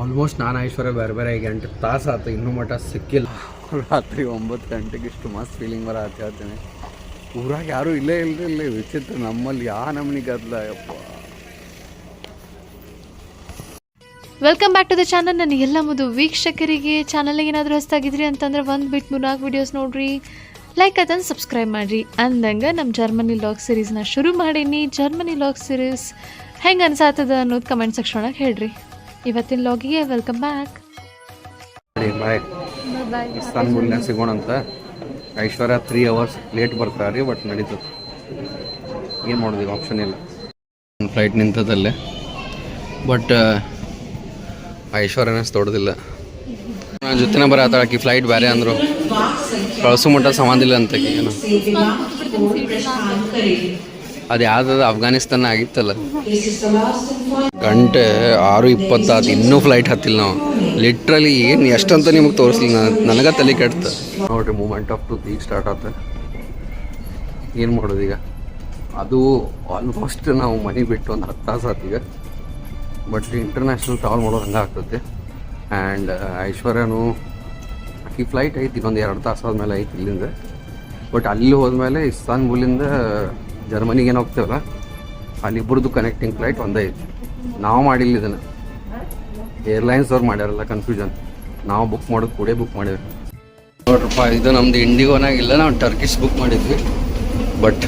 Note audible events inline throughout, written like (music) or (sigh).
Almost ನಾನು ಐಶ್ವರ್ಯ ಬೇರೆ ಬೇರೆ ಈಗ ಎಂಟು ತಾಸು ಆಯ್ತು ಇನ್ನೂ ಮಟ್ಟ ಸಿಕ್ಕಿಲ್ಲ. ರಾತ್ರಿ ಒಂಬತ್ತು ಗಂಟೆಗೆ ಇಷ್ಟು ಮಸ್ತ್ ಫೀಲಿಂಗ್ ಬರ ಆತ ಹೇಳ್ತೇನೆ. ಊರಾಗ ಯಾರೂ ಇಲ್ಲೇ ಇಲ್ಲ ಇಲ್ಲೇ ವಿಚಿತ್ರ ನಮ್ಮಲ್ಲಿ ಯಾ ನಮ್ನಿ ಗದ್ಲ ಯಪ್ಪ. Welcome back to the channel ನನ್ನ ಎಲ್ಲ ಮುದು ವೀಕ್ಷಕರಿಗೆ ಚಾನಲ್ ಏನಾದರೂ ಹೊಸ್ತಾಗಿದ್ರಿ ಅಂತಂದ್ರೆ ಒಂದು ಬಿಟ್ಟು ಮೂರ್ನಾಲ್ಕು ವಿಡಿಯೋಸ್ ನೋಡ್ರಿ. ಲೈಕ್ ಅದನ್ನು ಸಬ್ಸ್ಕ್ರೈಬ್ ಮಾಡಿರಿ. ಅಂದಂಗೆ ನಮ್ಮ ಜರ್ಮನಿ ಲಾಗ್ ಸೀರೀಸ್ನ ಶುರು ಮಾಡೀನಿ. ಜರ್ಮನಿ ಲಾಗ್ ಸೀರೀಸ್ ಹೆಂಗೆ ಅನ್ಸಾತದ ಅನ್ನೋದು ಕಮೆಂಟ್ ಸೆಕ್ಷನ್ ಒಳಗೆ ಹೇಳ್ರಿ. ಇವತ್ತಿನ ಲಾಗಿಗೆ ವೆಲ್ಕಮ್ ಬ್ಯಾಕ್ ಬಾಯ್ ಬಾಯ್ ಇಸ್ತಾನ್ಬುಲ್ನಾಗ ಸಿಗೋಣ ಅಂತ ಐಶ್ವರ್ಯ ತ್ರೀ ಅವರ್ಸ್ ಲೇಟ್ ಬರ್ತಾರೆ ಬಟ್ ನಡೀತದೆ. ಏನು ಮಾಡೋದು ಆಪ್ಷನ್ ಇಲ್ಲ. ಫ್ಲೈಟ್ ನಿಂತದಲ್ಲೇ. ಬಟ್ ಐಶ್ವರ್ಯನ ತೊಡೋದಿಲ್ಲ ನನ್ನ ಜೊತೆನೇ ಬರ ಆಕಿ ಫ್ಲೈಟ್ ಬೇರೆ ಅಂದರು. ಕಳ್ಸೋ ಮಟ್ಟ ಸಮಾಧಿಲ್ಲ ಅಂತ ಅದು ಯಾವ್ದು ಅಫ್ಘಾನಿಸ್ತಾನ ಆಗಿತ್ತಲ್ಲ. ಗಂಟೆ ಆರು ಇಪ್ಪತ್ತಾತು ಇನ್ನೂ ಫ್ಲೈಟ್ ಹತ್ತಿಲ್ಲ ನಾವು. ಲಿಟ್ರಲಿ ಏನು ಎಷ್ಟಂತ ನಿಮಗೆ ತೋರಿಸ್ಲಿಲ್ಲ ನನಗೆ ತಲೆ ಕೆಡ್ತ ನೋಡ್ರಿ ಮೂಮೆಂಟ್ ಆಫ್ ಟು ಈಗ ಸ್ಟಾರ್ಟ್ ಆತ. ಏನು ಮಾಡೋದು ಈಗ? ಅದು ಆಲ್ಮೋಸ್ಟ್ ನಾವು ಮನೆ ಬಿಟ್ಟು ಒಂದು ಹತ್ತು ತಾಸು ಆತು ಈಗ. ಬಟ್ ಇಂಟರ್ನ್ಯಾಷನಲ್ ಟ್ರಾವೆಲ್ ಮಾಡೋದು ಹಂಗೆ ಆಗ್ತೈತೆ. ಆ್ಯಂಡ್ ಐಶ್ವರ್ಯನು ಈ ಫ್ಲೈಟ್ ಐತಿ, ಒಂದು ಎರಡು ತಾಸು ಆದಮೇಲೆ ಐತಿ ಇಲ್ಲಿಂದ. ಬಟ್ ಅಲ್ಲಿ ಹೋದ್ಮೇಲೆ ಇಸ್ತಾನ್ಬುಲಿಂದ ಜರ್ಮನಿಗೆ ಏನು ಹೋಗ್ತೇವಲ್ಲ? ಅಲ್ಲಿಬ್ಬರದ್ದು ಕನೆಕ್ಟಿಂಗ್ ಫ್ಲೈಟ್ ಒಂದೇ ಐತಿ ನಾವು ಮಾಡಿಲ್ಲ ಇದನ್ನು. ಏರ್ಲೈನ್ಸ್ ಅವ್ರು ಮಾಡ್ಯಾರಲ್ಲ ಕನ್ಫ್ಯೂಷನ್ ನಾವು ಬುಕ್ ಮಾಡೋದು ಕೂಡ ಬುಕ್ ಮಾಡಿದ್ವಿ ನೋಡ್ರಪ್ಪ, ಇದು ನಮ್ದು ಇಂಡಿಗೋನಾಗಿಲ್ಲ ನಾವು ಟರ್ಕಿಶ್ ಬುಕ್ ಮಾಡಿದ್ವಿ. ಬಟ್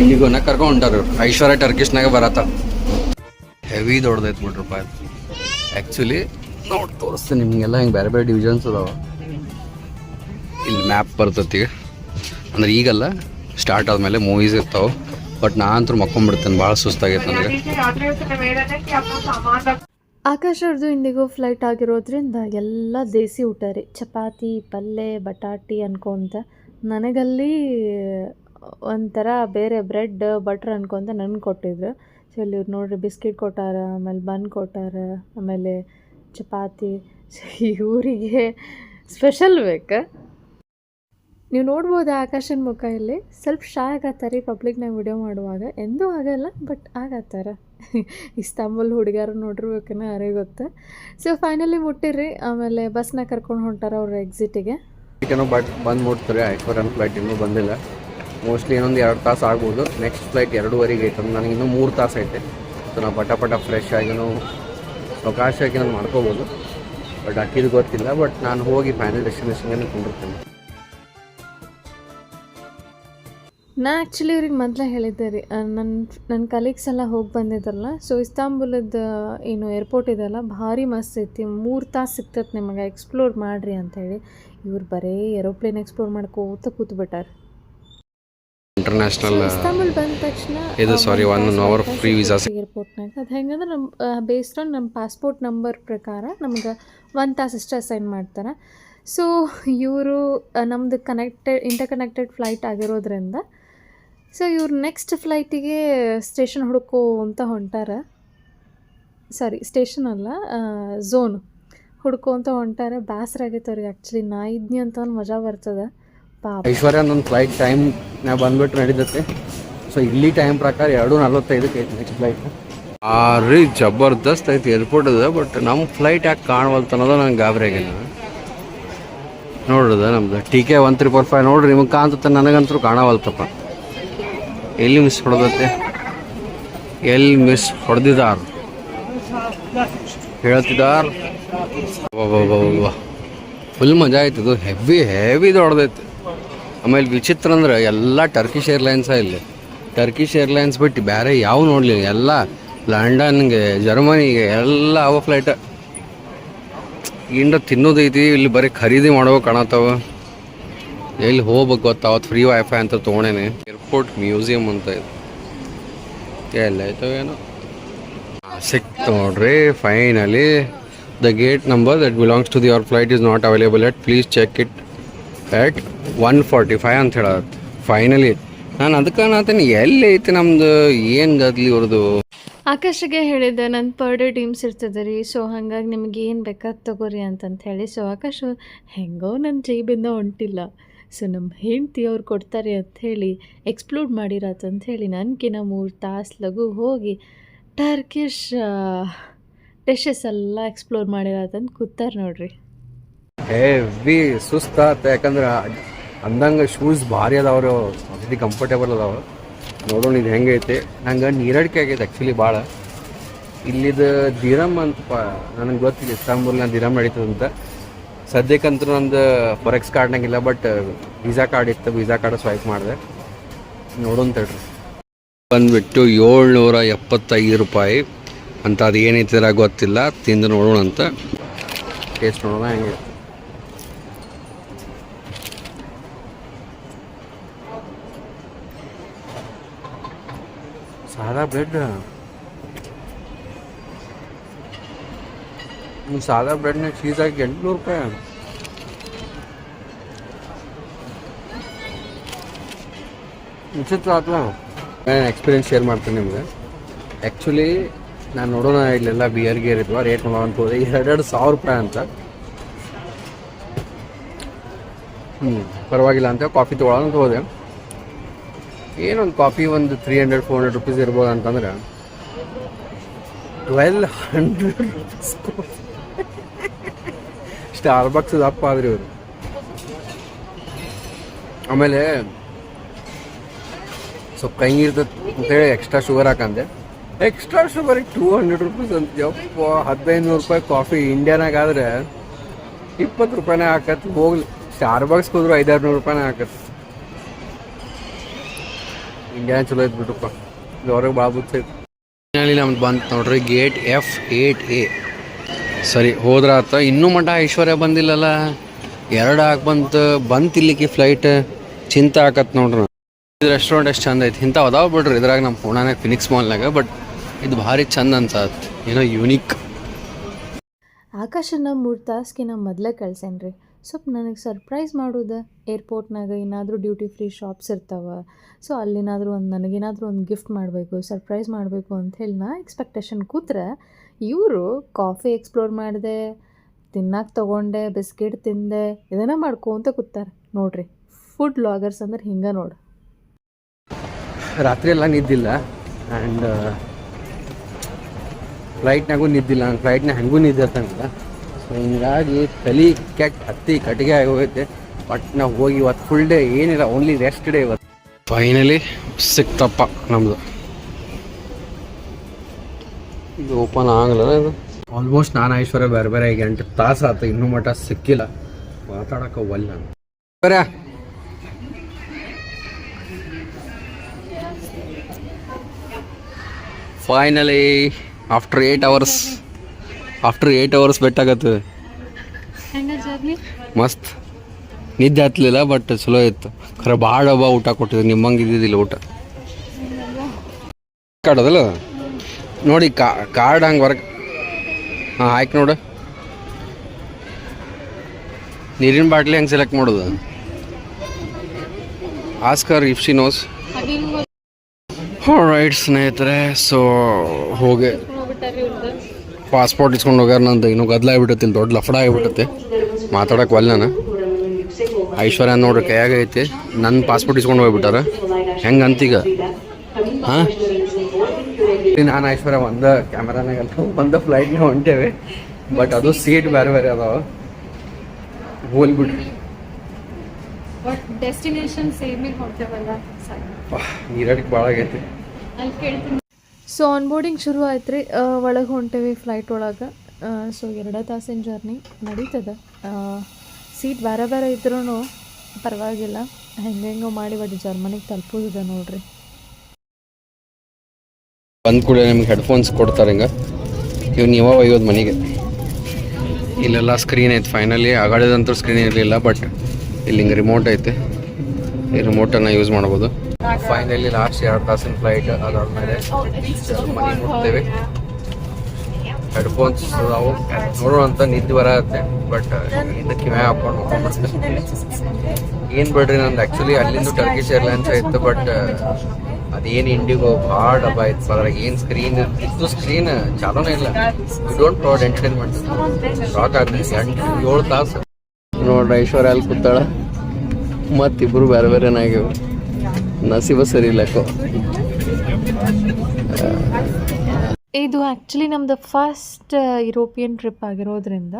ಇಂಡಿಗೋನ ಕರ್ಕೊಂಡು ಹೊಂಟಾರ ಐಶ್ವರ್ಯ ಟರ್ಕಿಸ್ನಾಗೆ ಬರತ್ತ. ಹೆವಿ ದೊಡ್ಡದೈತೆ ಬಿಡ್ರಪ್ಪ ಆ್ಯಕ್ಚುಲಿ ನೋಡಿ ತೋರಿಸ್ತೀನಿ ನಿಮಗೆಲ್ಲ ಹಿಂಗೆ ಬೇರೆ ಬೇರೆ ಡಿವಿಷನ್ಸ್ ಅದಾವ. ಇಲ್ಲಿ ಮ್ಯಾಪ್ ಬರ್ತೈತಿ. ಅಂದ್ರೆ ಈಗಲ್ಲ ಸ್ಟಾರ್ಟ್ ಆದಮೇಲೆ ಮೂವೀಸ್ ಇರ್ತಾವೆ ಬಟ್ ನಾನಂತೂ ಮಕ್ಕೊಂಡ್ಬಿಡ್ತೇನೆ ಭಾಳ ಸುಸ್ತಾಗೈತೆ ನನಗೆ. ಆಕಾಶ ಅವ್ರದ್ದು ಇಂಡಿಗೋ ಫ್ಲೈಟ್ ಆಗಿರೋದ್ರಿಂದ ಎಲ್ಲ ದೇಸಿ ಊಟ ರೀ. ಚಪಾತಿ ಪಲ್ಯ ಬಟಾಟಿ ಅನ್ಕೊಂತ. ನನಗಲ್ಲಿ ಒಂಥರ ಬೇರೆ ಬ್ರೆಡ್ ಬಟ್ರ್ ಅನ್ಕೊಂತ ನನಗೆ ಕೊಟ್ಟಿದ್ರು. ಸೊ ಇಲ್ಲಿ ನೋಡ್ರಿ, ಬಿಸ್ಕಿಟ್ ಕೊಟ್ಟಾರ, ಆಮೇಲೆ ಬನ್ ಕೊಟ್ಟಾರ, ಆಮೇಲೆ ಚಪಾತಿ. ಸೊ ಇವರಿಗೆ ಸ್ಪೆಷಲ್ ಬೇಕು. ನೀವು ನೋಡ್ಬೋದು ಆಕಾಶನ ಮುಖ ಇಲ್ಲಿ. ಸ್ವಲ್ಪ ಶಾ ಆಗತ್ತಾರೆ ಪಬ್ಲಿಕ್ನಾಗ ವಿಡಿಯೋ ಮಾಡುವಾಗ. ಎಂದೂ ಆಗಲ್ಲ ಬಟ್ ಆಗತ್ತಾರ. ಇಸ್ತಾಂಬುಲ್ ಹುಡುಗರು ನೋಡಿರ್ಬೇಕನ್ನ ಯಾರೇ ಗೊತ್ತು. ಸೊ ಫೈನಲಿ ಮುಟ್ಟಿರಿ ಆಮೇಲೆ ಬಸ್ನ ಕರ್ಕೊಂಡು ಹೊಂಟಾರ ಅವ್ರ ಎಕ್ಸಿಟಿಗೆ ಬಟ್ ಬಂದು ಮುಟ್ತಾರೆ. ಐಶ್ವರ್ಯನ್ ಫ್ಲೈಟ್ ಇನ್ನೂ ಬಂದಿಲ್ಲ. ಮೋಸ್ಟ್ಲಿ ಇನ್ನೊಂದು ಎರಡು ತಾಸು ಆಗ್ಬೋದು. ನೆಕ್ಸ್ಟ್ ಫ್ಲೈಟ್ ಎರಡೂವರೆಗೆ ಐತೆ. ನನಗೆ ಇನ್ನೂ ಮೂರು ತಾಸು ಐತೆ. ಸೊ ನಾವು ಪಟ ಪಟ ಫ್ರೆಶ್ ಆಗಿನೂ ಅವಕಾಶವಾಗಿ ನಾನು ಮಾಡ್ಕೋಬೋದು. ಬಟ್ ಅಕ್ಕಿದು ಗೊತ್ತಿಲ್ಲ. ಬಟ್ ನಾನು ಹೋಗಿ ಫೈನಲ್ ಡೆಸ್ಟಿನೇಷನ್ಗೆ ಕೊಂಡಿರ್ತೇನೆ ನಾ ಆ್ಯಕ್ಚುಲಿ ಇವ್ರಿಗೆ ಮೊದಲೇ ಹೇಳಿದ್ದೆ ರೀ ನನ್ನ ನನ್ನ ಕಲೀಗ್ಸ್ ಎಲ್ಲ ಹೋಗಿ ಬಂದಿದ್ರಲ್ಲ ಸೊ ಇಸ್ತಾಂಬುಲದ ಏನು ಏರ್ಪೋರ್ಟ್ ಇದೆಲ್ಲ ಭಾರಿ ಮಸ್ತ್ ಐತಿ ಮೂರು ತಾಸು ಸಿಗ್ತೈತೆ ನಿಮಗೆ ಎಕ್ಸ್ಪ್ಲೋರ್ ಮಾಡಿರಿ ಅಂತೇಳಿ ಇವ್ರು ಬರೀ ಏರೋಪ್ಲೇನ್ ಎಕ್ಸ್ಪ್ಲೋರ್ ಮಾಡ್ಕೋತ ಕೂತ್ಬಿಟ್ಟಾರ. ಇಂಟರ್ನ್ಯಾಷನಲ್ ಇಸ್ತಾಂಬುಲ್ ಬಂದ ತಕ್ಷಣ ಇದು ಸಾರಿ ಒನ್ ಅವರ್ ಫ್ರೀ ವೀಸಾ ಏರ್ಪೋರ್ಟ್ನಾಗ ಅದು ಹೆಂಗಂದ್ರೆ ನಮ್ಮ ಬೇಸ್ಡ್ ಆನ್ ನಮ್ಮ ಪಾಸ್ಪೋರ್ಟ್ ನಂಬರ್ ಪ್ರಕಾರ ನಮ್ಗೆ ಒಂದು ತಾಸು ಅಷ್ಟೇ ಅಸೈನ್ ಮಾಡ್ತಾರೆ. ಸೊ ಇವರು ನಮ್ಮದು ಕನೆಕ್ಟೆಡ್ ಇಂಟರ್ ಕನೆಕ್ಟೆಡ್ ಫ್ಲೈಟ್ ಆಗಿರೋದ್ರಿಂದ ಸೊ ಇವ್ರು ನೆಕ್ಸ್ಟ್ ಫ್ಲೈಟಿಗೆ ಸ್ಟೇಷನ್ ಹುಡುಕೋ ಅಂತ ಹೊಂಟಾರ. ಸಾರಿ ಸ್ಟೇಷನ್ ಅಲ್ಲ ಝೋನ್ ಹುಡ್ಕೋ ಅಂತ ಹೊಂಟಾರ. ಬೇಸರ ಆಗೈತೆ ಅವ್ರಿಗೆ ಆ್ಯಕ್ಚುಲಿ ನಾ ಇದ್ನಿ ಅಂತ ಒಂದು ಮಜಾ ಬರ್ತದೆ. ಪಾಪ. ಐಶ್ವರ್ಯ ನನ್ನ ಫ್ಲೈಟ್ ಟೈಮ್ ನಾ ಬಂದ್ಬಿಟ್ಟು ನಡೀತೈತೆ. ಸೊ ಇಲ್ಲಿ ಟೈಮ್ ಪ್ರಕಾರ ಎರಡು ನಲ್ವತ್ತೈದಕ್ಕೆ ಐತೆ ನೆಕ್ಸ್ಟ್ ಫ್ಲೈಟ್ ಆ ರೀ ಜಬರ್ದಸ್ತ್ ಐತಿ ಏರ್ಪೋರ್ಟ್ ಅದ ಬಟ್ ನಮ್ಮ ಫ್ಲೈಟ್ ಯಾಕೆ ಕಾಣವಲ್ತ ಅನ್ನೋದು ನಂಗೆ ಗಾಬರಿ ಆಗಿಲ್ಲ. ನೋಡ್ರದ ನಮ್ದು. T K one three four five ನೋಡ್ರಿ ನಿಮಗೆ ಕಾಣ್ತದೆ ನನಗಂತೂ ಕಾಣವಲ್ತಪ್ಪ. ಎಲ್ಲಿ ಮಿಸ್ ಹೊಡೆದತ್ತೆ ಎಲ್ಲಿ ಮಿಸ್ ಹೊಡೆದಿದಾರ ಹೇಳ್ತಿದಾರ ಫುಲ್ ಮಜಾ ಆಯ್ತು. ಇದು ಹೆವಿ ಹೆವಿ ಹೊಡೆದೈತೆ. ಆಮೇಲೆ ವಿಚಿತ್ರ ಅಂದ್ರೆ ಎಲ್ಲ ಟರ್ಕಿಶ್ ಏರ್ಲೈನ್ಸ ಇಲ್ಲಿ. ಟರ್ಕಿಶ್ ಏರ್ಲೈನ್ಸ್ ಬಿಟ್ಟು ಬೇರೆ ಯಾವ ನೋಡಲಿಲ್ಲ. ಎಲ್ಲ ಲಂಡನ್ಗೆ ಜರ್ಮನಿಗೆ ಎಲ್ಲ ಅವ ಫ್ಲೈಟ್ ಇಂಡ ತಿನ್ನೋದೈತಿ ಇಲ್ಲಿ ಬರೀ ಖರೀದಿ ಮಾಡೋ ಕಾಣತ್ತಾವ. ಎಲ್ಲಿ ಹೋಗ್ಬೇಕು ಗೊತ್ತಾವತ್ತು ಫ್ರೀ ವೈಫೈ ಅಂತ ತೊಗೊಂಡೇನೆ. ಏರ್ಪೋರ್ಟ್ ಮ್ಯೂಸಿಯಂ ಅಂತ ಇದು. ಎಲ್ಲ ಆಯ್ತವೇನೋ ಸಿಕ್ತು ನೋಡ್ರಿ finally the gate number that belongs to the our flight is not available at please check it at one forty five ಅಂತ ಹೇಳತ್ತೆ ಫೈನಲಿ ನಾನು ಅದಕ್ಕೆ ನಾತೀನಿ ಎಲ್ಲಿ ಐತಿ ನಮ್ದು? ಏನು ಗದ್ಲಿ ಇವ್ರದ್ದು ಆಕಾಶಗೆ ಹೇಳಿದ್ದೆ ನನ್ನ ಪರ್ ಡೇ ಟೀಮ್ಸ್ ಇರ್ತದೆ ರೀ ಸೊ ಹಾಗಾಗಿ ನಿಮ್ಗೆ ಏನು ಬೇಕಾದ ತಗೋರಿ ಅಂತಂತ ಹೇಳಿ. ಸೊ ಆಕಾಶ ಹೆಂಗೋ ನನ್ನ ಜೇಬಿಂದ ಹೊಂಟಿಲ್ಲ. ಸೊ ನಮ್ಮ ಹೆಂಡ್ತಿ ಅವ್ರು ಕೊಡ್ತಾರೆ ಅಂತ ಹೇಳಿ ಎಕ್ಸ್ಪ್ಲೋರ್ ಅಂತ ಹೇಳಿ ನನಗಿನ ಮೂರು ತಾಸು ಲಘು ಹೋಗಿ ಟರ್ಕಿಶ್ ಡಿಶಸ್ ಎಲ್ಲ ಎಕ್ಸ್ಪ್ಲೋರ್ ಮಾಡಿರತ್ತಂತ ಕೂತಾರೆ ನೋಡ್ರಿ. ಹೆವಿ ಸುಸ್ತಾತ ಯಾಕಂದ್ರೆ ಅಂದಂಗೆ ಶೂಸ್ ಭಾರಿ ಅದಾವ್ರಿ. ಅತಿ ಕಂಫರ್ಟೇಬಲ್ ಅದಾವ ನೋಡೋಣ ಇದು ಹೆಂಗೈತೆ. ನಂಗೆ ನೀರಡಿಕೆ ಆಗೈತೆ ಆ್ಯಕ್ಚುಲಿ ಭಾಳ ಇಲ್ಲಿದ ದಿರಮ್ ಅಂತ ನನಗೆ ಗೊತ್ತಿಲ್ಲ, ಇಸ್ತಾಂಬೂಲ್ನ ದಿರಮ್ ನಡೀತದಂತ. ಸದ್ಯಕ್ಕಂತೂ ನಂದು ಫಾರೆಕ್ಸ್ ಕಾರ್ಡ್ನಾಗಿಲ್ಲ ಬಟ್ ವೀಸಾ ಕಾರ್ಡ್ ಇತ್ತು. ವೀಸಾ ಕಾರ್ಡ್ ಸ್ವೈಪ್ ಮಾಡಿದೆ. ನೋಡೋಣ ತಡ್ರಿ. ಬಂದ್ಬಿಟ್ಟು ಏಳ್ನೂರ ಎಪ್ಪತ್ತೈದು ರೂಪಾಯಿ. ಅಂತ ಅದು ಏನೈತಿರ ಗೊತ್ತಿಲ್ಲ. ತಿಂದು ನೋಡೋಣ ಅಂತ. ಟೇಸ್ಟ್ ನೋಡೋಣ ಹೆಂಗೆ ಸಾದಾ ಬ್ರೆಡ್ ಸಾದಾ ಬ್ರೆಡ್ನ ಚೀಸ್ ಹಾಕಿ ಎಂಟುನೂರು ರೂಪಾಯಿ ವಿಚಿತ್ರ ಆತ್ಲ ನಾನು ಎಕ್ಸ್ಪೀರಿಯನ್ಸ್ ಶೇರ್ ಮಾಡ್ತೀನಿ ನಿಮ್ಗೆ. ಆ್ಯಕ್ಚುಲಿ ನಾನು ನೋಡೋಣ ಇಲ್ಲೆಲ್ಲ ಬಿಯರ್ ಗಿಯರ್ ಇದ್ವ ರೇಟ್ ನೋಡೋಣ ಅಂತ ಹೋದೆ ಎರಡೆರಡು ಸಾವಿರ ರೂಪಾಯಿ ಅಂತ. ಹ್ಞೂ ಪರವಾಗಿಲ್ಲ ಅಂತ ಕಾಫಿ ತೊಗೊಳ್ಳೋಣ ಅಂತ ಹೋದೆ. ಏನೊಂದು ಕಾಫಿ ಒಂದು three hundred four hundred rupees ಇರ್ಬೋದು ಅಂತಂದ್ರೆ twelve hundred rupees Starbucks ದಪ್ಪ ಆದ್ರಿ ಇವರು. ಆಮೇಲೆ ಸ್ವಲ್ಪ ಕೈ ಇರ್ತದೆ ಅಂತೇಳಿ ಎಕ್ಸ್ಟ್ರಾ ಶುಗರ್ ಹಾಕಂದೆ. ಎಕ್ಸ್ಟ್ರಾ ಶುಗರಿಗೆ ಟೂ ಹಂಡ್ರೆಡ್ ರುಪೀಸ್ ಅಂತ. ಯಪ್ಪ ಹದಿನೈದು ನೂರು ರೂಪಾಯಿ ಕಾಫಿ ಇಂಡಿಯಾನಾಗ ಆದರೆ ಇಪ್ಪತ್ತು ರೂಪಾಯಿನೇ ಹಾಕತ್ ಹೋಗ್ಲಿ ಸ್ಟಾರ್ ಬಾಕ್ಸ್ ಹೋದ್ರು ಐದಾರು ನೂರು ರೂಪಾಯಿನೇ ಹಾಕತ್ತೆ ಇಂಡಿಯಾನ ಚಲೋ ಐತೆ ಬಿಟ್ಟಪ್ಪ ಇದು ಹೊರಗೆ ಭಾಳ ಬುತ್ತೈತೆ ನಮ್ದು ಬಂತು ನೋಡ್ರಿ ಗೇಟ್ ಎಫ್ ಏಟ್ ಎ ಸರಿ ಹೋದ್ರಾತ ಇನ್ನೂ ಮಠ ಐಶ್ವರ್ಯ ಬಂದಿಲ್ಲಲ್ಲ? ಎರಡು ಹಾಕಿ ಬಂತು ಬಂತು ಇಲ್ಲಿಕ್ಕೆ ಫ್ಲೈಟ್ ಚಿಂತೆ ಹಾಕತ್ ನೋಡ್ರಿ ಇದು ರೆಸ್ಟೋರೆಂಟ್ ಎಷ್ಟು ಚಂದ ಐತಿ. ಇಂಥವು ಅದಾವ ಬಿಡ್ರಿ. ಇದ್ರಾಗ ನಮ್ಮ ಪುಣಾನಾಗ ಫಿನಿಕ್ಸ್ ಮಾಲ್ನಾಗ ಬಟ್ ಇದು ಭಾರಿ ಚಂದ ಅಂತ ಏನೋ ಯೂನಿಕ್ ಆಕಾಶನ ಮೂರು ತಾಸ್ಕಿನ ಮೊದಲೇ ಕಳ್ಸೇನ್ರಿ. ಸ್ವಲ್ಪ ನನಗೆ ಸರ್ಪ್ರೈಸ್ ಮಾಡೋದು. ಏರ್ಪೋರ್ಟ್ನಾಗ ಏನಾದರೂ ಡ್ಯೂಟಿ ಫ್ರೀ ಶಾಪ್ಸ್ ಇರ್ತಾವೆ. ಸೊ ಅಲ್ಲಿನಾದರೂ ಒಂದು, ನನಗೇನಾದರೂ ಒಂದು ಗಿಫ್ಟ್ ಮಾಡಬೇಕು ಸರ್ಪ್ರೈಸ್ ಮಾಡಬೇಕು ಅಂತ ಹೇಳಿ ನಾ ಎಕ್ಸ್ಪೆಕ್ಟೇಷನ್ ಕೂತ್ರೆ. ಇವರು ಕಾಫಿ ಎಕ್ಸ್ಪ್ಲೋರ್ ಮಾಡಿದೆ ತಿನ್ನಕ್ಕೆ ತೊಗೊಂಡೆ ಬಿಸ್ಕೆಟ್ ತಿಂದೆ ಇದನ್ನ ಮಾಡ್ಕೊಂತ ಕೂತಾರೆ. ನೋಡ್ರಿ ಫುಡ್ ಲಾಗರ್ಸ್ ಅಂದ್ರೆ ಹಿಂಗೆ ನೋಡು. ರಾತ್ರಿ ಎಲ್ಲ ನಿದ್ದಿಲ್ಲ. ಆ್ಯಂಡ್ ಫ್ಲೈಟ್ನಾಗೂ ನಿದ್ದಿಲ್ಲ. ನಾನು ಫ್ಲೈಟ್ನ ಹೆಂಗೂ ನಿದ್ದಿರ್ತಂಗಿಲ್ಲ ಸೊ ಹಿಂಗಾಗಿ ತಲೆ ಕೆಟ್ಟ ಹತ್ತಿ ಕಟ್ಟಿಗೆ ಆಗೋಗೈತೆ. ಹೋಗೈತೆ ಬಟ್ ನಾವು ಹೋಗಿ ಇವತ್ತು ಫುಲ್ ಡೇ ಏನಿಲ್ಲ ಓನ್ಲಿ ರೆಸ್ಟ್ ಡೇ ಇವತ್ತು. ಫೈನಲಿ ಸಿಕ್ತಪ್ಪ ನಮ್ಮದು ಇದು ಓಪನ್ ಆಗಲ್ಲ ಇದು. ಆಲ್ಮೋಸ್ಟ್ ನಾನು ಐಶ್ವರ್ಯ ಬೇರೆ ಬೇರೆ ಈಗ ಎಂಟು ತಾಸು ಆಯ್ತು ಇನ್ನೂ ಮಟ್ಟ ಸಿಕ್ಕಿಲ್ಲ. ಮಾತಾಡಕ್ಕೆ ಒಲ್ಲ ಬೇರೆ. Finally after eight hours after eight hours ಬೆಟ್ಟಾಗತ್ತೆ ಹೆಂಗೆ ಜರ್ನಿ ಮಸ್ತ್. ನಿದ್ದೆ ಹತ್ತಲಿಲ್ಲ ಬಟ್ ಚಲೋ ಇತ್ತು. ಖರೆ ಭಾಳ ಹಬ್ಬ ಊಟ ಕೊಟ್ಟಿದ್ರು ನಿಮ್ಮಂಗೆ ಇದ್ದಿದ್ದಿಲ್ಲ ಊಟ. ಕಾರ್ಡ್ ನೋಡಿ ಕಾರ್ಡ್ ಹಂಗೆ ವರ್ಕ್ ಹಾಂ, ಆಯ್ತು ನೋಡು. ನೀರಿನ ಬಾಟ್ಲಿ ಹೆಂಗೆ ಸೆಲೆಕ್ಟ್ ಮಾಡೋದು? Ask her if she knows right ಸ್ನೇಹಿತರೆ ಸೊ ಹೋಗಿ ಪಾಸ್ಪೋರ್ಟ್ ಇಸ್ಕೊಂಡು ಹೋಗ್ಯಾರ ನಂದು. ಇನ್ನೂ ಗದ್ಲ ಆಗಿಬಿಟ್ಟತಿ ಇಲ್ಲಿ ದೊಡ್ಡ ಲಫಡ ಆಗಿಬಿಟ್ಟತಿ ಮಾತಾಡೋಕೆ ಒಲ್ಲ ನಾನು. ಐಶ್ವರ್ಯ ನೋಡ್ರಿ ಕೈಯಾಗೈತಿ ನನ್ನ ಪಾಸ್ಪೋರ್ಟ್ ಇಸ್ಕೊಂಡು ಹೋಗ್ಬಿಟ್ಟಾರ. ಹೆಂಗಂತೀಗ ಹಾಂ? ನಾನು ಐಶ್ವರ್ಯ ಒಂದ ಕ್ಯಾಮ್ರಾನಾಗಲ್ಲ ಒಂದ ಫ್ಲೈಟ್ನಾಗ ಹೊಂಟೇವೆ. ಬಟ್ ಅದು ಸೀಟ್ ಬೇರೆ ಬೇರೆ ಅದಾವ. ಹೋಲ್ಬಿಡ್ರಿ ಬಟ್ ಡೆಸ್ಟಿನೇಷನ್ ಸೇಮಿಗೆ ಹೊಂಟೇವಲ್ಲ ನೀರಡಿಗೆ ಭಾಳ ಆಗೈತಿ. ಸೊ ಆನ್ಬೋರ್ಡಿಂಗ್ ಶುರು ಆಯ್ತು ರೀ ಒಳಗೆ ಹೊಂಟೇವಿ ಫ್ಲೈಟ್ ಒಳಗೆ. ಸೊ ಎರಡೇ ತಾಸಿನ ಜರ್ನಿ ನಡೀತದ. ಸೀಟ್ ಬೇರೆ ಬೇರೆ ಇದ್ರೂ ಪರವಾಗಿಲ್ಲ. ಹೆಂಗೆ ಹೆಂಗೋ ಮಾಡಿ ಬಟ್ ಜರ್ಮನಿಗೆ ತಲುಪೋದಿದೆ ನೋಡ್ರಿ. ಬಂದ ಕೂಡ ನಿಮ್ಗೆ ಹೆಡ್ಫೋನ್ಸ್ ಕೊಡ್ತಾರೆ ಹಿಂಗೆ. ಇವ್ ನೀವ ಒಯ್ಯೋದು ಮನೆಗೆ. ಇಲ್ಲೆಲ್ಲ ಸ್ಕ್ರೀನ್ ಐತೆ ಫೈನಲಿ ಆಗಾಡಿದಂತೂ ಸ್ಕ್ರೀನ್ ಇರಲಿಲ್ಲ ಬಟ್ ಇಲ್ಲಿ ಹಿಂಗೆ ರಿಮೋಟ್ ಐತೆ. ಈ ರಿಮೋಟನ್ನು ಯೂಸ್ ಮಾಡ್ಬೋದು. ಫೈನಲಿ ಲಾಸ್ಟ್ ಎರಡು ತಾಸಿನ ಫ್ಲೈಟ್ ಅದಾದ್ಮೇಲೆ ಮನೆಗೆ ಮುಟ್ತೇವೆ ಹೆಡ್ಫೋನ್ಸ್ ಅದಾವು. ನೋಡೋಣ ಅಂತ ನಿದ್ದೆ ಬರತ್ತೆ ಬಟ್ ಇದಕ್ಕೆ ಮ್ಯಾ ಹಾಕೊಂಡು ಏನು ಬಿಡ್ರಿ ನಂದು? ಆ್ಯಕ್ಚುಲಿ ಅಲ್ಲಿಂದ ಟರ್ಕಿಶ್ ಏರ್ಲೈನ್ಸ್ ಇತ್ತು ಬಟ್ ಅದೇನು ಇಂಡಿಗೋ ಭಾಳ ಡಬ್ಬ ಇತ್ತು ಅದ್ರಾಗ ಏನು ಸ್ಕ್ರೀನ್ ಇತ್ತು ಸ್ಕ್ರೀನ್ ಚಾಲೋನೇ ಇಲ್ಲ. You don't provide entertainment shock ಆಗ್ತದೆ. ಎಂಟು ಏಳು ತಾಸು. ನೋಡ್ರಿ ಐಶ್ವರ್ಯ ಅಲ್ಲಿ ಕೂತಾಳ. ಮತ್ತಿಬ್ರು ಬೇರೆ ಬೇರೆನಾಗ್ಯವು ನಸೀಬ ಸರಿ ಇಲ್ಲಕ್ಕೋ ಇದು ಆ್ಯಕ್ಚುಲಿ ನಮ್ಮದು ಫಸ್ಟ್ ಯುರೋಪಿಯನ್ ಟ್ರಿಪ್ ಆಗಿರೋದ್ರಿಂದ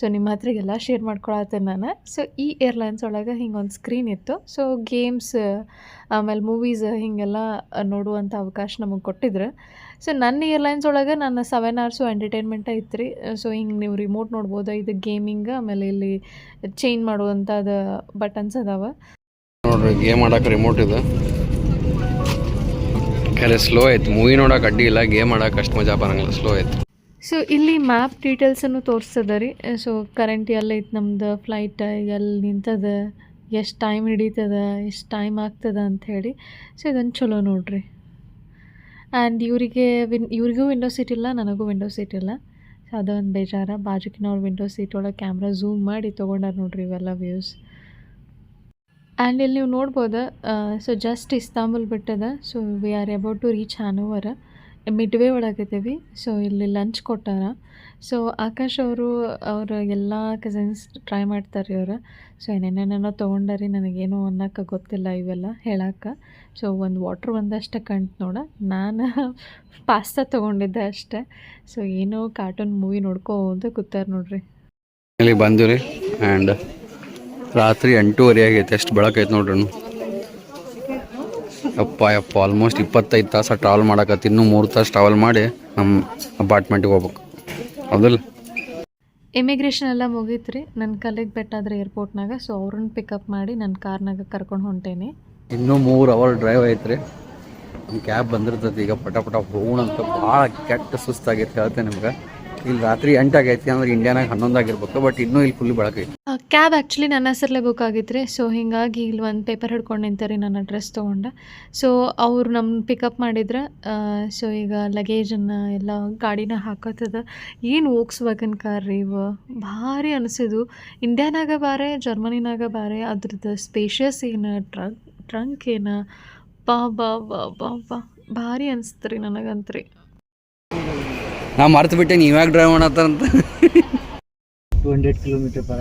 ಸೊ ನಿಮ್ಮ ಹತ್ರ ಎಲ್ಲ ಶೇರ್ ಮಾಡ್ಕೊಳತ್ತೆ ನಾನು. ಸೊ ಈ ಏರ್ಲೈನ್ಸ್ ಒಳಗೆ ಹಿಂಗೆ ಒಂದು ಸ್ಕ್ರೀನ್ ಇತ್ತು. ಸೊ ಗೇಮ್ಸ್ ಆಮೇಲೆ ಮೂವೀಸ್ ಹಿಂಗೆಲ್ಲ ನೋಡುವಂಥ ಅವಕಾಶ ನಮಗೆ ಕೊಟ್ಟಿದ್ರು. ಸೊ ನನ್ನ ಏರ್ಲೈನ್ಸ್ ಒಳಗೆ ನನ್ನ ಸೆವೆನ್ ಅವರ್ಸು ಎಂಟರ್ಟೈನ್ಮೆಂಟ ಇತ್ತು ರೀ ಸೊ ಹಿಂಗೆ ನೀವು ರಿಮೋಟ್ ನೋಡ್ಬೋದು. ಇದು ಗೇಮಿಂಗ್ ಆಮೇಲೆ ಇಲ್ಲಿ ಚೇಂಜ್ ಮಾಡುವಂಥದ್ದು ಬಟನ್ಸ್ ಅದಾವ. ನೋಡ್ರಿ ಗೇಮ್ ಆಡಕ್ಕೆ ರಿಮೋಟ್ ಇದೆ. ಖರೆ ಸ್ಲೋ ಆಯ್ತು. ಮೂವಿ ನೋಡಕ್ಕೆ ಅಡ್ಡಿ ಇಲ್ಲ. ಗೇಮ್ ಆಡಕ್ಕೆ ಅಷ್ಟು ಮಜಾ ಬರಂಗಿಲ್ಲ. ಸ್ಲೋ ಐತೆ ಸೊ ಇಲ್ಲಿ ಮ್ಯಾಪ್ ಡೀಟೇಲ್ಸನ್ನು ತೋರಿಸ್ತದ ರೀ. ಸೊ ಕರೆಂಟ್ ಎಲ್ಲೈತೆ ನಮ್ದು ಫ್ಲೈಟ್ ಎಲ್ಲಿ ನಿಂತದ, ಎಷ್ಟು ಟೈಮ್ ಹಿಡಿತದ, ಎಷ್ಟು ಟೈಮ್ ಆಗ್ತದ ಅಂಥೇಳಿ ಸೊ ಇದನ್ನು ಚಲೋ ನೋಡ್ರಿ. ಆ್ಯಂಡ್ ಇವರಿಗೆ ವಿನ್ ಇವ್ರಿಗೂ ವಿಂಡೋ ಸೀಟ್ ಇಲ್ಲ, ನನಗೂ ವಿಂಡೋ ಸೀಟ್ ಇಲ್ಲ. ಸೊ ಅದೊಂದು ಬೇಜಾರ. ಬಾಜುಕಿನವ್ರು ವಿಂಡೋ ಸೀಟ್ ಒಳಗೆ ಕ್ಯಾಮ್ರಾ ಝೂಮ್ ಮಾಡಿ ತೊಗೊಂಡಾರ ನೋಡ್ರಿ ಇವೆಲ್ಲ ವ್ಯೂಸ್ ಆ್ಯಂಡ್ ಇಲ್ಲಿ ನೀವು ನೋಡ್ಬೋದು so just Istanbul ಬಿಟ್ಟದ. So we are about to reach Hanover midway ಒಳಗಿದ್ದೀವಿ. So ಇಲ್ಲಿ ಲಂಚ್ ಕೊಟ್ಟಾರ. ಸೊ ಆಕಾಶ್ ಅವರು, ಅವ್ರ ಎಲ್ಲ ಕಸಿನ್ಸ್ ಟ್ರೈ ಮಾಡ್ತಾರೆ ಇವ್ರು ಸೊ ಏನೇನೇನೋ ತೊಗೊಂಡಾರಿ, ನನಗೇನು ಅನ್ನೋಕೆ ಗೊತ್ತಿಲ್ಲ ಇವೆಲ್ಲ ಹೇಳಕ್ಕೆ. ಸೊ ಒಂದು ವಾಟ್ರ್ ಒಂದಷ್ಟೇ ಕಂಡು ನೋಡ. ನಾನು ಪಾಸ್ತಾ (laughs) ತೊಗೊಂಡಿದ್ದೆ ಅಷ್ಟೇ. ಸೊ ಏನೋ ಕಾರ್ಟೂನ್ ಮೂವಿ ನೋಡ್ಕೋತ ಕೂತಾರ ನೋಡ್ರಿ. ಇಲ್ಲಿ ಬಂದಿರಿ ಆ್ಯಂಡ್ ರಾತ್ರಿ ಎಂಟೂವರೆ ಆಗೈತೆ, ಅಷ್ಟು ಬೆಳಕೈತೆ ನೋಡ್ರಿ ಯಪ್ಪ ಯಪ್ಪ ಆಲ್ಮೋಸ್ಟ್ ಇಪ್ಪತ್ತೈದು ತಾಸು ಟ್ರಾವೆಲ್ ಮಾಡಕತ್ತಿ. ಇನ್ನೂ ಮೂರು ತಾಸು ಟ್ರಾವೆಲ್ ಮಾಡಿ ನಮ್ಮ ಅಪಾರ್ಟ್ಮೆಂಟಿಗೆ ಹೋಗ್ಬೇಕು. ಹೌದಲ್ಲ? ಇಮಿಗ್ರೇಷನ್ ಎಲ್ಲ ಮುಗೀತು ರೀ ನನ್ನ ಕಲೆಗೆ ಬೆಟ್ಟಾದ್ರೆ ಏರ್ಪೋರ್ಟ್ನಾಗ ಸೊ ಅವ್ರನ್ನ ಪಿಕಪ್ ಮಾಡಿ ನನ್ನ ಕಾರ್ನಾಗ ಕರ್ಕೊಂಡು ಹೊಂಟೇನಿ. ಇನ್ನೂ ಮೂರು ಅವರ್ ಡ್ರೈವ್ ಐತ್ರಿ. ನಮ್ಮ ಕ್ಯಾಬ್ ಬಂದಿರ್ತೈತಿ ಈಗ ಪಟ ಪಟ ಹೋಗೋಣ ಅಂತ ಭಾಳ ಕೆಟ್ಟ ಸುಸ್ತಾಗೈತೆ ಹೇಳ್ತೇನೆ ನಿಮ್ಗೆ. ಇಲ್ಲಿ ರಾತ್ರಿ ಎಂಟಾಗೈತಿ ಅಂದ್ರೆ ಇಂಡಿಯಾನಾಗ ಹನ್ನೊಂದು ಆಗಿರ್ಬೇಕು ಬಟ್ ಇನ್ನೂ ಇಲ್ಲಿ ಫುಲ್ ಬೆಳಕೈತಿ ಕ್ಯಾಬ್ ಆ್ಯಕ್ಚುಲಿ ನನ್ನ ಹೆಸರಲ್ಲೇ ಬುಕ್ ಆಗಿತ್ತು ರೀ ಸೊ ಹಿಂಗಾಗಿ ಇಲ್ಲಿ ಒಂದು ಪೇಪರ್ ಹಿಡ್ಕೊಂಡು ನಿಂತಾರೆ ನನ್ನ ಅಡ್ರೆಸ್ ತೊಗೊಂಡೆ. ಸೊ ಅವ್ರು ನಮ್ಮ ಪಿಕಪ್ ಮಾಡಿದ್ರೆ ಸೊ ಈಗ ಲಗೇಜನ್ನು ಎಲ್ಲ ಗಾಡಿನ ಹಾಕತ್ತದ. ಏನು ಹೋಗ್ಸ್ಬೇಕನ್ ಕಾರ್ ರೀ ಇವ? ಭಾರಿ ಅನಿಸಿದು. ಇಂಡಿಯಾನಾಗ ಬಾರೆ ಜರ್ಮನಿನಾಗ ಬಾರೆ ಅದ್ರದ್ದು ಸ್ಪೇಷಿಯಸ್ ಏನು ಟ್ರಂಕ್ ಟ್ರಂಕ್ ಏನು? ಬಾ ಬಾ ಬಾ ಬಾ ಬಾ. ಭಾರಿ ಅನಿಸ್ತು ರೀ ನನಗಂತ್ರಿ. ನಾ ಮರ್ತು ಬಿಟ್ಟೆ ನೀವ್ಯಾಗ drive ಮಾಡತ್ತಾರಂತ two hundred kilometre per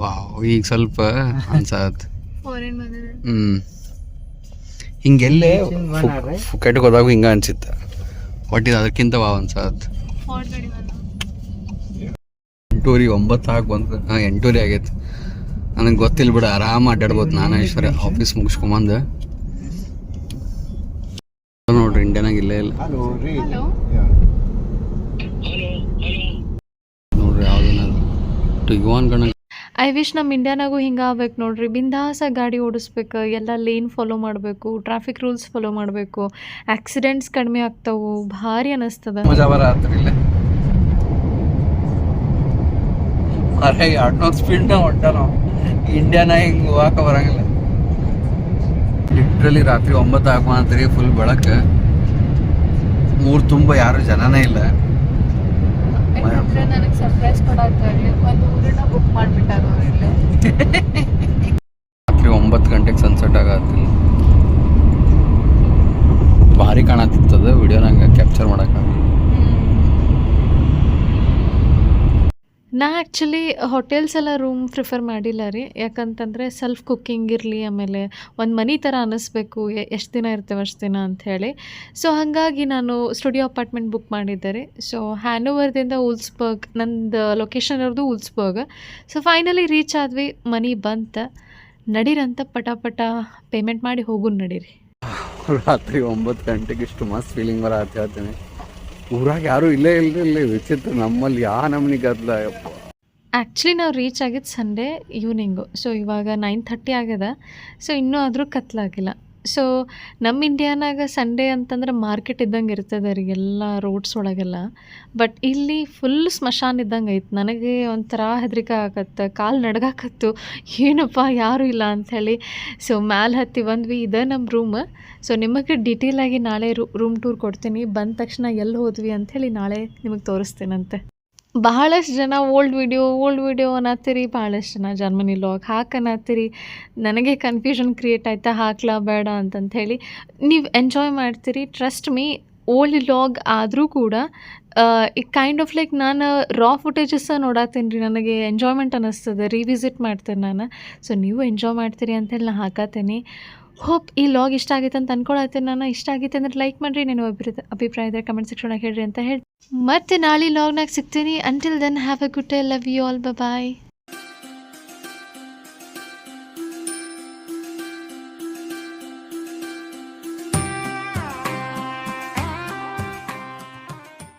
wow ಈಗ ಸ್ವಲ್ಪ ಅನ್ಸತ್ ಹ್ಞೂ ಹಿಂಗೆಲ್ಲೇ ಫುಕೆಟ್ಗೆ ಹೋದಾಗ ಹಿಂಗೆ ಅನ್ಸಿತ್ತು. ಬಟ್ ಇದು ಅದಕ್ಕಿಂತ ವಾವ್ ಅನ್ಸತ್ ಎಂಟೂರಿ ಒಂಬತ್ತು ಹಾಕಿ ಬಂತು ಹಾಂ ಎಂಟೂರಿ ಆಗೈತೆ. ನನಗೆ ಗೊತ್ತಿಲ್ಲ ಬಿಡು ಆರಾಮ ಅಡ್ಡಾಡ್ಬೋದು ನಾನೇಶ್ವರ ಐಶ್ವರ್ಯ ಆಫೀಸ್ ಮುಗಿಸ್ಕೊಂಬಂದು. ನೋಡ್ರಿ ಇಂಡಿಯಾನಾಗ ಇಲ್ಲೇ ಇಲ್ಲ ಹಲೋ ರೀ ಹಲೋ ನೋಡ್ರಿ ಯಾವ್ದೇನಾದ್ರು ಟಿಗ್ವಾನ್ ಗಣ ಐ ವಿಶ್ ನಮ್ಮ ಇಂಡಿಯಾನಾಗೂ ಹಿಂಗೆ ಆಗ್ಬೇಕು ನೋಡ್ರಿ. ಬಿಂದಾಸ ಗಾಡಿ ಓಡಿಸ್ಬೇಕು ಎಲ್ಲ ಲೇನ್ ಫಾಲೋ ಮಾಡಬೇಕು ಟ್ರಾಫಿಕ್ ರೂಲ್ಸ್ ಫಾಲೋ ಮಾಡಬೇಕು. ಆಕ್ಸಿಡೆಂಟ್ಸ್ ಕಡಿಮೆ ಆಗ್ತಾವು ಭಾರಿ ಸ್ಪೀಡ್ನ ಹೊಂಟ ನಾವು. ಇಂಡಿಯಾನ ಹಿಂಗೆ ಬರಂಗಿಲ್ಲ. ಲಿಟ್ರಲಿ ರಾತ್ರಿ ಒಂಬತ್ತು ರೀ ಫುಲ್ ಬೆಳಕ. ಊರು ತುಂಬ ಯಾರು ಜನನೇ ಇಲ್ಲ. ನನಗೆ ಸರ್ಪ್ರೈಸ್ ಕೊಡಾಕ್ತಾರೆ ಒಂದು ಊರನ್ನ ಬುಕ್ ಮಾಡಿಬಿಟ್ಟಾರ ಇಲ್ಲೇ ರಾತ್ರಿ ಒಂಬತ್ತು ಗಂಟೆಗೆ ಸನ್ಸೆಟ್ ಆಗತ್ತಿಲ್ಲ ಭಾರಿ ಕಾಣತ್ತಿತ್ತದ ವಿಡಿಯೋನಾಗ ಕ್ಯಾಪ್ಚರ್ ಮಾಡೋಕ್ಕಾಗಲ್ಲ ನಾ ಆ್ಯಕ್ಚುಲಿ ಹೋಟೆಲ್ಸ್ ಎಲ್ಲ ರೂಮ್ ಪ್ರಿಫರ್ ಮಾಡಿಲ್ಲ ರೀ. ಯಾಕಂತಂದರೆ ಸೆಲ್ಫ್ ಕುಕ್ಕಿಂಗ್ ಇರಲಿ, ಆಮೇಲೆ ಒಂದು ಮನೆ ಥರ ಅನ್ನಿಸ್ಬೇಕು ಎಷ್ಟು ದಿನ ಇರ್ತೇವೆ ಅಷ್ಟು ದಿನ ಅಂಥೇಳಿ ಸೊ ಹಾಗಾಗಿ ನಾನು ಸ್ಟುಡಿಯೋ ಅಪಾರ್ಟ್ಮೆಂಟ್ ಬುಕ್ ಮಾಡಿದ್ದೆ ರೀ. ಸೊ ಹ್ಯಾನೋವರ್ದಿಂದ ಉಲ್ಸ್ಬರ್ಗ್ ನಂದು ಲೊಕೇಶನ್ ಇರೋದು ಉಲ್ಸ್ಬರ್ಗ್ ಸೊ ಫೈನಲಿ ರೀಚ್ ಆದ್ವಿ, ಮನಿ ಬಂತ. ನಡೀರಂತ ಪಟ ಪೇಮೆಂಟ್ ಮಾಡಿ ಹೋಗು ನಡೀರಿ. (laughs) ರಾತ್ರಿ ಒಂಬತ್ತು ಗಂಟೆಗೆ ಇಷ್ಟು ಮಸ್ತ್ ಫೀಲಿಂಗ್ ಬರ ಅಂತ ಹೇಳ್ತೇನೆ. ಊರಾಗ ಯಾರು ಇಲ್ಲೇ ಇಲ್ಲರಿ ಇಲ್ಲಿ ವಿಚಿತ್ರ ನಮ್ಮಲ್ಲಿ ಯಾ ನಮ್ನಿ ಅದ್ಲ, ಯಪ್ಪ. ಆ್ಯಕ್ಚುಲಿ ನಾವು ರೀಚ್ ಆಗಿದ್ದು ಸಂಡೇ ಈವ್ನಿಂಗು ಸೊ ಇವಾಗ ನೈನ್ ಥರ್ಟಿ ಆಗ್ಯದ ಸೊ ಇನ್ನೂ ಆದರೂ ಕತ್ಲಾಗಿಲ್ಲ. ಸೊ ನಮ್ಮ ಇಂಡಿಯಾನಾಗ ಸಂಡೇ ಅಂತಂದ್ರೆ ಮಾರ್ಕೆಟ್ ಇದ್ದಂಗೆ ಇರ್ತದೆ ರೀ ಎಲ್ಲ ರೋಡ್ಸ್ ಒಳಗೆಲ್ಲ. ಬಟ್ ಇಲ್ಲಿ ಫುಲ್ ಸ್ಮಶಾನ್ ಇದ್ದಂಗೆ ಐತೆ. ನನಗೆ ಒಂಥರ ಹೆದರಿಕೆ ಆಗತ್ತೆ, ಕಾಲು ನಡ್ಗಾಕತ್ತು. ಏನಪ್ಪ, ಯಾರೂ ಇಲ್ಲ ಅಂಥೇಳಿ. ಸೊ ಮ್ಯಾಲೆ ಹತ್ತಿ ಬಂದ್ವಿ. ಇದೆ ನಮ್ಮ ರೂಮ್ ಸೊ ನಿಮಗೆ ಡಿಟೇಲಾಗಿ ನಾಳೆ ರೂಮ್ ಟೂರ್ ಕೊಡ್ತೀನಿ. ಬಂದ ತಕ್ಷಣ ಎಲ್ಲಿ ಹೋದ್ವಿ ಅಂಥೇಳಿ ನಾಳೆ ನಿಮಗೆ ತೋರಿಸ್ತೇನಂತೆ. ಬಹಳಷ್ಟು ಜನ ಓಲ್ಡ್ ವಿಡಿಯೋ ಓಲ್ಡ್ ವಿಡಿಯೋ ಅನ್ನತ್ತೀರಿ ಭಾಳಷ್ಟು ಜನ ಜರ್ಮನಿ ಲಾಗ್ ಹಾಕನ್ನತ್ತೀರಿ ನನಗೆ ಕನ್ಫ್ಯೂಷನ್ ಕ್ರಿಯೇಟ್ ಆಯ್ತಾ, ಹಾಕ್ಲಾ ಬೇಡ ಅಂತಂತ ಹೇಳಿ ನೀವು ಎಂಜಾಯ್ ಮಾಡ್ತೀರಿ. ಟ್ರಸ್ಟ್ ಮೀ ಓಲ್ಡ್ ಲಾಗ್ ಆದರೂ ಕೂಡ ಈ ಕೈಂಡ್ ಆಫ್ ಲೈಕ್ ನಾನು ರಾ ಫುಟೇಜಸ್ ನೋಡತ್ತೀನಿ ರೀ ನನಗೆ ಎಂಜಾಯ್ಮೆಂಟ್ ಅನ್ನಿಸ್ತದೆ ರಿವಿಸಿಟ್ ಮಾಡ್ತೇನೆ ನಾನು. ಸೊ ನೀವು ಎಂಜಾಯ್ ಮಾಡ್ತೀರಿ ಅಂತೇಳಿ ನಾನು ಹಾಕತ್ತೀನಿ ಹೋಪ್ ಈ ಲಾಗ್ ಇಷ್ಟ ಆಗಿತ್ತು ಅಂತ ಅನ್ಕೊಳತ್ತೆ ನಾನು ಇಷ್ಟ ಆಗಿತ್ತು ಅಂದ್ರೆ ಲೈಕ್ ಮಾಡಿರಿ. ನೀನು ಅಭಿಪ್ರಾಯ ಅಭಿಪ್ರಾಯ ಇದ್ರೆ ಕಮೆಂಟ್ ಸೆಕ್ಷನ್ ಹೇಳ್ರಿ ಅಂತ ಹೇಳಿ ಮತ್ತೆ ನಾಳೆ ಲಾಗ್ನಾಗ ಸಿಗ್ತೀನಿ. Until then have a good day love you all bye